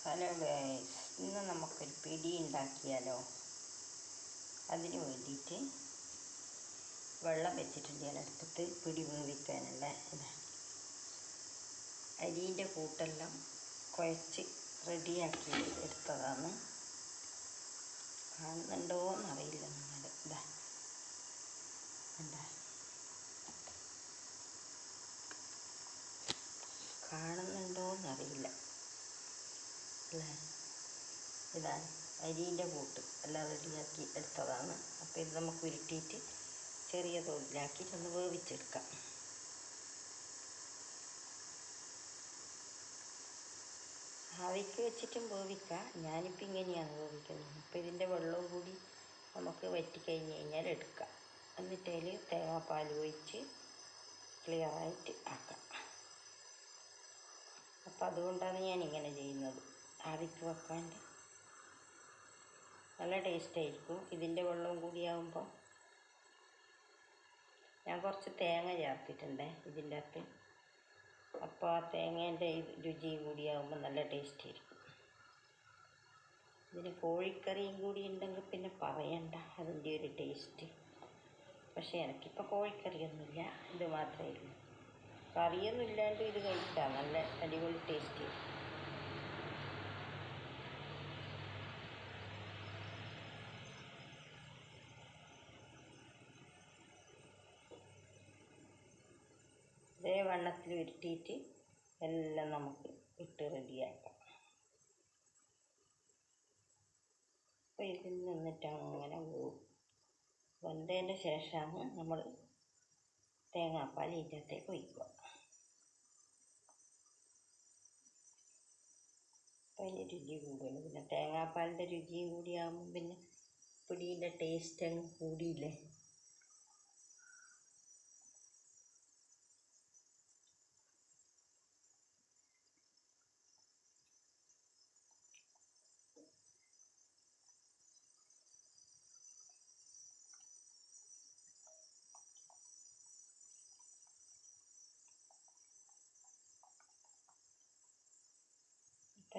Hello guys ഇന്ന് നമുക്കൊരു പിടി ഉണ്ടാക്കിയാലോ? അതിന് വേണ്ടിയിട്ട് വെള്ളം വെച്ചിട്ടുണ്ട് ഞാൻ അടുപ്പത്ത് പിടി വേവിക്കാനുള്ള അരിന്റെ കൂട്ടെല്ലാം കുഴച്ച് റെഡിയാക്കി എടുത്തതാണ്. കാണുന്നുണ്ടോ എന്നറിയില്ല നിങ്ങൾ ഇതാ എന്താ അല്ലേ ഇതാണ് അരിന്റെ കൂട്ട്. എല്ലാം റെഡിയാക്കി എടുത്തതാണ്. അപ്പോൾ ഇത് നമുക്ക് ഉരുട്ടിയിട്ട് ചെറിയ തോതിലാക്കിയിട്ട് ഒന്ന് വേവിച്ചെടുക്കാം. ആവിക്ക് വെച്ചിട്ടും വേവിക്കാം. ഞാനിപ്പോൾ ഇങ്ങനെയാണ് വേവിക്കുന്നത്. അപ്പോൾ ഇതിന്റെ വെള്ളവും കൂടി നമുക്ക് വറ്റിക്കഴിഞ്ഞ് കഴിഞ്ഞാൽ എടുക്കാം. എന്നിട്ട് അതിൽ തേങ്ങാപ്പാൽ ഒഴിച്ച് ക്ലിയറായിട്ട് ആക്കാം. അപ്പം അതുകൊണ്ടാണ് ഞാൻ ഇങ്ങനെ ചെയ്യുന്നത്. ആവിക്ക് വെക്കാണ്ട് നല്ല ടേസ്റ്റായിരിക്കും. ഇതിന്റെ വെള്ളവും കൂടിയാകുമ്പോൾ ഞാൻ കുറച്ച് തേങ്ങ ചേർത്തിട്ടുണ്ട് ഇതിന്റെ അകത്ത്. അപ്പോൾ ആ തേങ്ങേന്റെ രുചിയും കൂടിയാകുമ്പോൾ നല്ല ടേസ്റ്റ് ആയിരിക്കും ഇതിന് കോഴിക്കറിയും കൂടി ഉണ്ടെങ്കിൽ പിന്നെ പറയണ്ട അതിന്റെ ഒരു ടേസ്റ്റ്. പക്ഷേ എനിക്കിപ്പോൾ കോഴിക്കറിയൊന്നുമില്ല ഇത് മാത്രമേ ഉള്ളൂ. കറിയൊന്നും ഇല്ലാണ്ട് ഇത് കഴിക്കാം നല്ല അടിപൊളി ടേസ്റ്റ് ഇതേ വണ്ണത്തിൽ ഉരുട്ടിയിട്ട് എല്ലാം നമുക്ക് ഇട്ട് റെഡിയാക്കാം. അപ്പോൾ ഇതിൽ നിന്നിട്ട് അങ്ങനെ പോകും വെന്തതിന്റെ ശേഷമാണ് നമ്മൾ തേങ്ങാപ്പാൽ ഇതിനകത്തേക്ക് ഒഴിക്കുക. അപ്പോൾ അതിന്റെ രുചി കൂടുതൽ പിന്നെ തേങ്ങാപ്പാലിന്റെ രുചിയും കൂടിയാകുമ്പോൾ പിന്നെ പിടീന്റെ ടേസ്റ്റ് അങ്ങ് കൂടിയില്ലേ?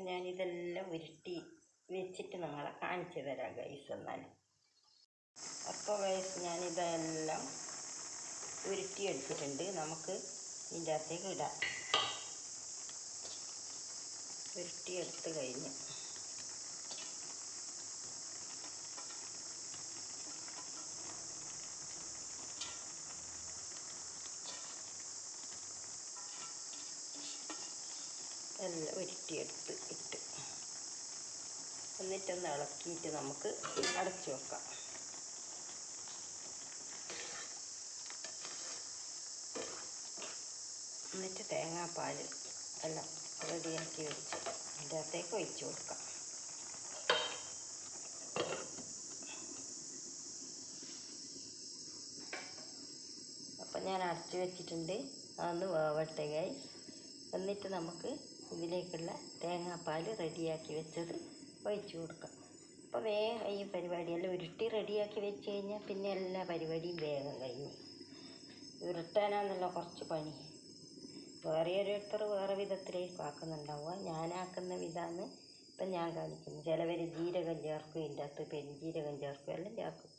അപ്പം ഞാനിതെല്ലാം ഉരുട്ടി വെച്ചിട്ട് നിങ്ങളെ കാണിച്ചു തരാം ഗൈസ് എന്നാൽ അപ്പോൾ ഗൈസ് ഞാനിതെല്ലാം ഉരുട്ടി എടുത്തിട്ടുണ്ട്. നമുക്ക് ഇതിന്റെ അകത്തേക്ക് ഇടാം. ഉരുട്ടി എടുത്ത് കഴിഞ്ഞ്. എല്ലാം ഉരുട്ടിയെടുത്ത് ഇട്ട്. എന്നിട്ടൊന്ന് ഇളക്കിയിട്ട് നമുക്ക് അടച്ചു വെക്കാം. എന്നിട്ട് തേങ്ങാപ്പാൽ എല്ലാം റെഡിയാക്കി വെച്ച് അതിന്റെ അകത്തേക്ക് ഒഴിച്ചു കൊടുക്കാം. അപ്പം ഞാൻ അടച്ചു വെച്ചിട്ടുണ്ട്. അതൊന്ന് വേവട്ടെ ഗൈസ് എന്നിട്ട് നമുക്ക് ഇതിലേക്കുള്ള തേങ്ങാപ്പാൽ റെഡിയാക്കി വെച്ചത് ഒഴിച്ചു കൊടുക്കാം. അപ്പോൾ വേഗം ഈ പരിപാടിയെല്ലാം ഉരുട്ടി റെഡിയാക്കി വെച്ച് കഴിഞ്ഞാൽ പിന്നെ എല്ലാ പരിപാടിയും വേഗം കഴിഞ്ഞു. ഉരുട്ടാനാണല്ലോ കുറച്ച് പണി. വേറെ ഓരോരുത്തർ വേറെ വിധത്തിലേക്ക് ആക്കുന്നുണ്ടാവുക. ഞാനാക്കുന്ന വിധമാണ് ഇപ്പം ഞാൻ കാണിക്കുന്നത് ചിലവർ ജീരകം ചേർക്കും ഇതിന്റെ അകത്ത് പെരുംജീരകം ചേർക്കും എല്ലാം ചേർക്കും.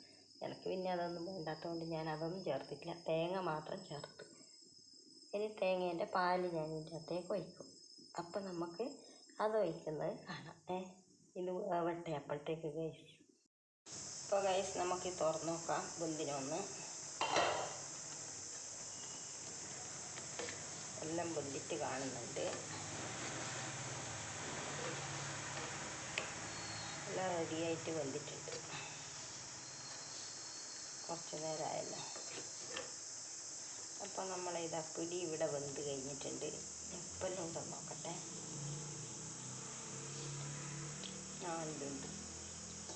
എനിക്ക് പിന്നെ അതൊന്നും വേണ്ടാത്തതുകൊണ്ട് ഞാൻ അതൊന്നും ചേർത്തിട്ടില്ല. തേങ്ങ മാത്രം ചേർത്തു. ഇനി തേങ്ങേന്റെ പാൽ ഞാൻ ഇതിന്റെ അകത്തേക്ക് ഒഴിക്കും. അപ്പം നമുക്ക് അത് ഒഴിക്കുന്നത് കാണാം. ഏ ഇത് വേവട്ടെ അപ്പോഴത്തേക്ക് ഗൈസ് ഇപ്പോൾ ഗൈസ് നമുക്ക് തുറന്ന് നോക്കാം. ബുന്തിനൊന്ന് എല്ലാം ബുന്തിട്ട് കാണുന്നുണ്ട്. എല്ലാം റെഡിയായിട്ട് വന്നിട്ടുണ്ട് കുറച്ച് നേരമായല്ലോ അപ്പോൾ നമ്മളിതാ പിടി ഇവിടെ വെന്ത് കഴിഞ്ഞിട്ടുണ്ട്. എപ്പോഴും ഉണ്ടെന്ന് നോക്കട്ടെ ആ ഉണ്ട് ഉണ്ട്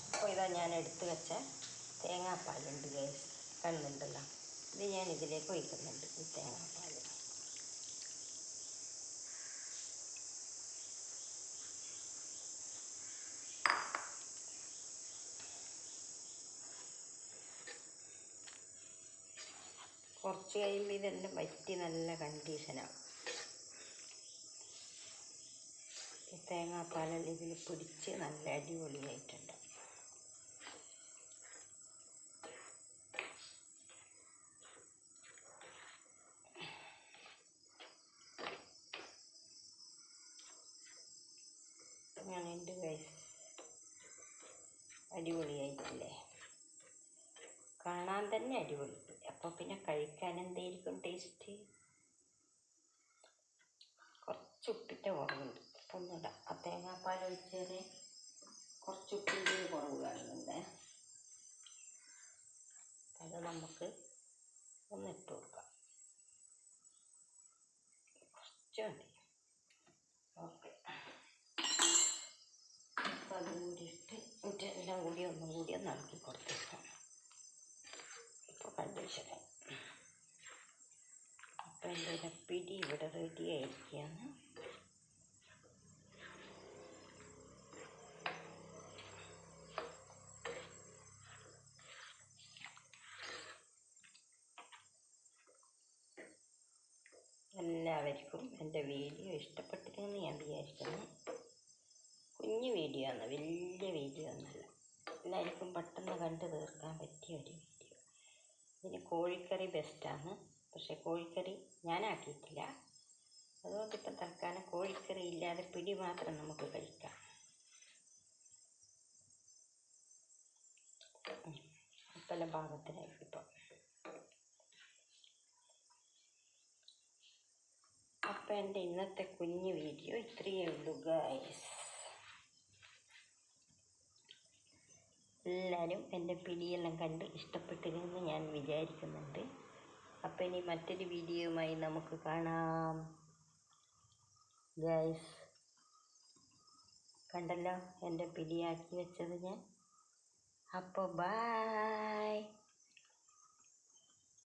അപ്പോൾ ഇതാ ഞാൻ എടുത്ത് വെച്ച തേങ്ങാപ്പാലുണ്ട് ഗൈസ് കണ്ണുണ്ടല്ലോ. ഇത് ഞാൻ ഇതിലേക്ക് ഒഴിക്കുന്നുണ്ട് ഈ തേങ്ങാപ്പാൽ കുറച്ച് കഴിയുമ്പോൾ ഇതെല്ലാം വറ്റി നല്ല കണ്ടീഷനാവും തേങ്ങാപ്പാലെല്ലാം ഇതിൽ പിടിച്ച് നല്ല അടിപൊളിയായിട്ടുണ്ട്. അങ്ങനെയുണ്ട് ഗൈസ് അടിപൊളിയായിട്ടില്ലേ? കാണാൻ തന്നെ അടിപൊളി. അപ്പോൾ പിന്നെ കഴിക്കാൻ എന്തായിരിക്കും ടേസ്റ്റ് കുറച്ച് ഉപ്പിന്റെ കുറവുണ്ട് ഒന്നിടാം ആ തേങ്ങാപ്പാൽ ഒഴിച്ചതിന് കുറച്ച് ഉപ്പിന്റെ കുറവ് കാണുന്നുണ്ട് അത് നമുക്ക് ഒന്നിട്ട് കൊടുക്കാം. കുറച്ച് മതി. ഓക്കെ. അപ്പോൾ അതും കൂടി ഇട്ട് എല്ലാം കൂടി ഒന്നും കൂടി ഒന്ന് ഇളക്കി കൊടുത്തേക്കാം. ഇപ്പോൾ കണ്ടുവച്ചത് അപ്പോൾ എന്റെ പിടി ഇവിടെ റെഡി ആയിരിക്കുകയാണ് എല്ലാവർക്കും എന്റെ വീഡിയോ ഇഷ്ടപ്പെട്ടിരുന്നെന്ന് ഞാൻ വിചാരിക്കുന്നു. കുഞ്ഞു വീഡിയോ ആണ് വലിയ വീഡിയോ ഒന്നല്ല എല്ലാവർക്കും പെട്ടെന്ന് കണ്ടു തീർക്കാൻ പറ്റിയ ഒരു വീഡിയോ. ഇതിന് കോഴിക്കറി ബെസ്റ്റാണ് പക്ഷേ കോഴിക്കറി ഞാനാക്കിയിട്ടില്ല അതുകൊണ്ട് ഇപ്പം തൽക്കാലം കോഴിക്കറി ഇല്ലാതെ പിടി മാത്രം നമുക്ക് കഴിക്കാം. പല ഭാഗത്തിലായി ഇപ്പം. അപ്പം എന്റെ ഇന്നത്തെ കുഞ്ഞു വീഡിയോ ഇത്രയേ ഉള്ളൂ ഗൈസ് എല്ലാവരും എന്റെ പിടിയെല്ലാം കണ്ട് ഇഷ്ടപ്പെട്ടിരുന്നു ഞാൻ വിചാരിക്കുന്നുണ്ട്. അപ്പം ഇനി മറ്റൊരു വീഡിയോയുമായി നമുക്ക് കാണാം. ഗൈസ് കണ്ടല്ലോ എന്റെ പിടിയാക്കി വെച്ചത് ഞാൻ. അപ്പോൾ ബായ്